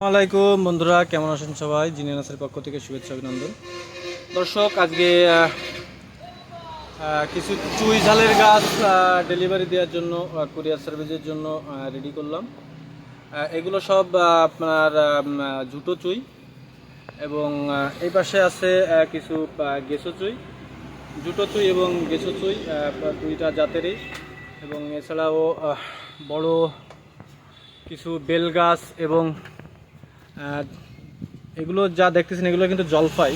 আসসালামাইকুম বন্ধুরা, কেমন আছেন সবাই? জিনিয়ানাসের পক্ষ থেকে শুভেচ্ছা, অভিনন্দন। দর্শক, আজকে কিছু চুই ঝালের গাছ ডেলিভারি দেওয়ার জন্য কুরিয়ার সার্ভিসের জন্য রেডি করলাম। এগুলো সব আপনার ঝুটো চুই এবং এই পাশে আছে কিছু গেসো চুই। জুটো চুই এবং গেসো চুই দুইটা জাতেরই এবং এছাড়াও বড় কিছু বেল গাছ এবং এগুলো যা দেখতেছেন এগুলো কিন্তু জলপাই।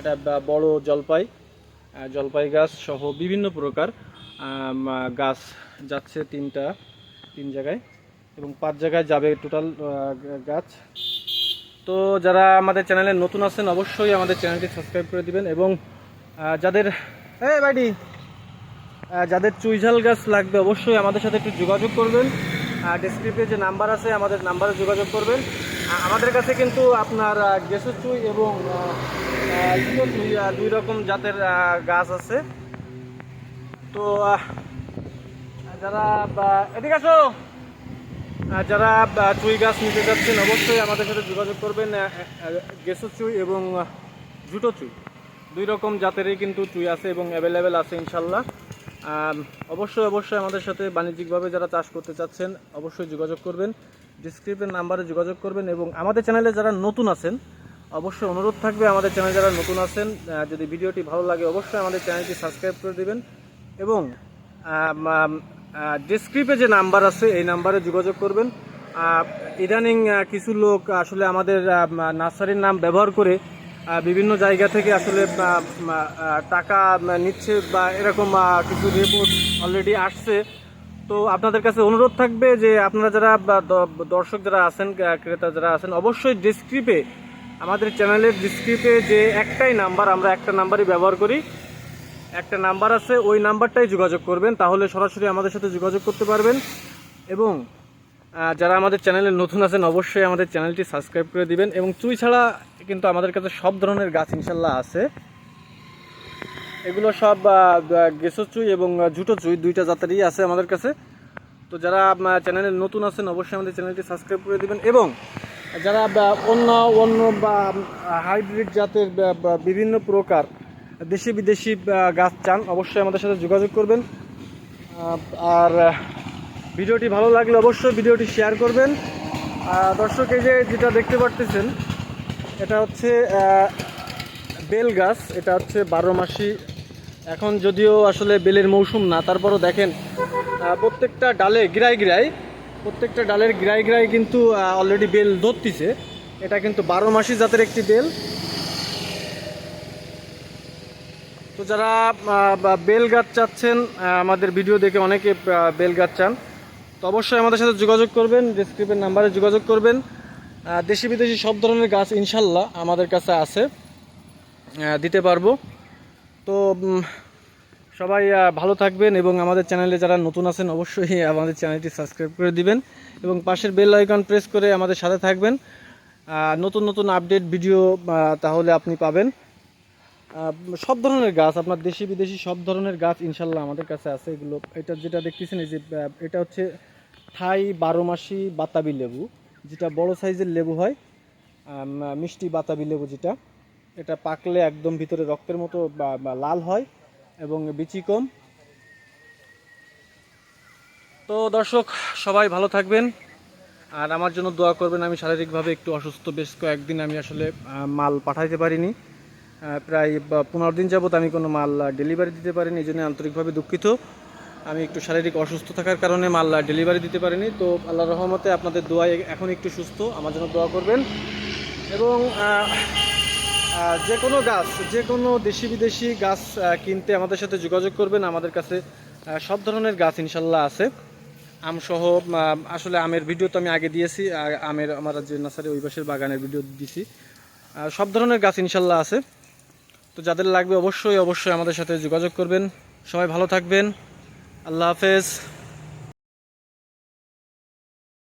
এটা বড় জলপাই জলপাই গাছ সহ বিভিন্ন প্রকার গাছ যাচ্ছে তিনটা তিন জায়গায় এবং পাঁচ জায়গায় যাবে টোটাল গাছ। তো যারা আমাদের চ্যানেলে নতুন আছেন অবশ্যই আমাদের চ্যানেলটি সাবস্ক্রাইব করে দিবেন এবং যাদের বাড়ি আহ, যাদের চুইঝাল গাছ লাগবে অবশ্যই আমাদের সাথে একটু যোগাযোগ করবেন। ডেসক্রিপে যে নাম্বার আছে আমাদের নাম্বারে যোগাযোগ করবেন। আমাদের কাছে কিন্তু আপনার গেসু চুই এবং দুই রকম জাতের গাছ আছে। তো যারা এদিকে আসো। যারা চুই গাছ নিতে যাচ্ছেন অবশ্যই আমাদের সাথে যোগাযোগ করবেন। গেসু চুই এবং জুটো চুই। দুই রকম জাতেরই কিন্তু চুই আছে এবং অ্যাভেলেবেল আছে ইনশাল্লাহ অবশ্যই অবশ্যই আমাদের সাথে বাণিজ্যিকভাবে যারা চাষ করতে চাচ্ছেন, অবশ্যই যোগাযোগ করবেন। ডিসক্রিপের নাম্বারে যোগাযোগ করবেন এবং আমাদের চ্যানেলে যারা নতুন আছেন, অবশ্যই অনুরোধ থাকবে আমাদের চ্যানেলে যারা নতুন আছেন যদি ভিডিওটি ভালো লাগে অবশ্যই আমাদের চ্যানেলটি সাবস্ক্রাইব করে দেবেন এবং ডিসক্রিপে যে নাম্বার আছে, এই নাম্বারে যোগাযোগ করবেন। ইদানিং কিছু লোক আসলে আমাদের নার্সারির নাম ব্যবহার করে বিভিন্ন জায়গা থেকে আসলে টাকা নিচ্ছে বা এরকম কিছু রিপোর্ট অলরেডি আসছে। তো আপনাদের কাছে অনুরোধ থাকবে যে আপনারা যারা দর্শক যারা আছেন ক্রেতা যারা আছেন, অবশ্যই ডিসক্রিপে আমাদের চ্যানেলের ডিসক্রিপে যে একটাই নাম্বার আমরা একটা নাম্বারই ব্যবহার করি। একটা নাম্বার আছে, ওই নাম্বারটাই যোগাযোগ করবেন, তাহলে সরাসরি আমাদের সাথে যোগাযোগ করতে পারবেন। এবং যারা আমাদের চ্যানেলে নতুন আছেন, অবশ্যই আমাদের চ্যানেলটি সাবস্ক্রাইব করে দিবেন। এবং চুই ছাড়া কিন্তু আমাদের কাছে সব ধরনের গাছ ইনশাল্লাহ আছে। এগুলো সব গেসো চুই এবং জুটো চুই, দুইটা জাতেরই আছে আমাদের কাছে। তো যারা চ্যানেলে নতুন আছেন, অবশ্যই আমাদের চ্যানেলটি সাবস্ক্রাইব করে দিবেন। এবং যারা অন্য অন্য, বা হাইব্রিড জাতের বিভিন্ন প্রকার দেশি বিদেশি গাছ চান, অবশ্যই আমাদের সাথে যোগাযোগ করবেন। আর ভিডিওটি ভালো লাগলে অবশ্যই ভিডিওটি শেয়ার করবেন। দর্শক, এই যে যেটা দেখতে পারতেছেন, এটা হচ্ছে বেল গাছ। এটা হচ্ছে বারো মাসি। এখন যদিও আসলে বেলের মৌসুম না, তারপরও দেখেন প্রত্যেকটা ডালে গিরাই গিরাই, প্রত্যেকটা ডালের গিরাই গিরাই কিন্তু অলরেডি বেল ধরতিছে। এটা কিন্তু বারো মাসি জাতের একটি বেল। তো যারা বেল গাছ চাচ্ছেন আমাদের ভিডিও দেখে অনেকে বেল গাছ চান তো অবশ্যই আমাদের সাথে যোগাযোগ করবেন ডিসক্রিপের নাম্বারে যোগাযোগ করবেন। দেশি বিদেশি সব ধরনের গাছ ইনশাল্লাহ আমাদের কাছে আছে। দিতে পারব। তো সবাই ভালো থাকবেন এবং আমাদের চ্যানেলে যারা নতুন আছেন, অবশ্যই আমাদের চ্যানেলটি সাবস্ক্রাইব করে দিবেন এবং পাশের বেল আইকন প্রেস করে আমাদের সাথে থাকবেন। নতুন নতুন আপডেট ভিডিও তাহলে আপনি পাবেন। সব ধরনের গাছ, আপনার দেশি, বিদেশি সব ধরনের গাছ ইনশাল্লাহ আমাদের কাছে আছে। এগুলো, এটা যেটা দেখতেছেন, এই যে এটা হচ্ছে থাই বারো মাসি বাতাবি লেবু, যেটা বড় সাইজের লেবু হয় মিষ্টি বাতাবি লেবু যেটা, এটা পাকলে একদম ভিতরে রক্তের মতো লাল হয় এবং বিচি কম। তো দর্শক, সবাই ভালো থাকবেন। আর আমার জন্য দোয়া করবেন, আমি শারীরিকভাবে একটু অসুস্থ, বেশ কয়েকদিন আমি আসলে মাল পাঠাইতে পারিনি। প্রায় পনেরো দিন যাবত আমি কোনো মাল ডেলিভারি দিতে পারিনি, এই জন্য আন্তরিকভাবে দুঃখিত। আমি একটু শারীরিক অসুস্থ থাকার কারণে মাল ডেলিভারি দিতে পারিনি, তো আল্লাহ রহমতে আপনাদের দোয়ায় এখন একটু সুস্থ। আমার জন্য দোয়া করবেন। এবং যে কোনো গাছ, যে কোনো দেশি বিদেশি গাছ কিনতে আমাদের সাথে যোগাযোগ করবেন। আমাদের কাছে সব ধরনের গাছ ইনশাল্লাহ আছে। আমসহ আসলে আমের ভিডিও তো আমি আগে দিয়েছি আমের আমার যে নার্সারি, ওই পাশের বাগানের ভিডিও দিয়েছি সব ধরনের গাছ ইনশাল্লাহ আছে। তো যাদের লাগবে অবশ্যই অবশ্যই আমাদের সাথে যোগাযোগ করবেন। সবাই ভালো থাকবেন। আল্লাহ হাফেজ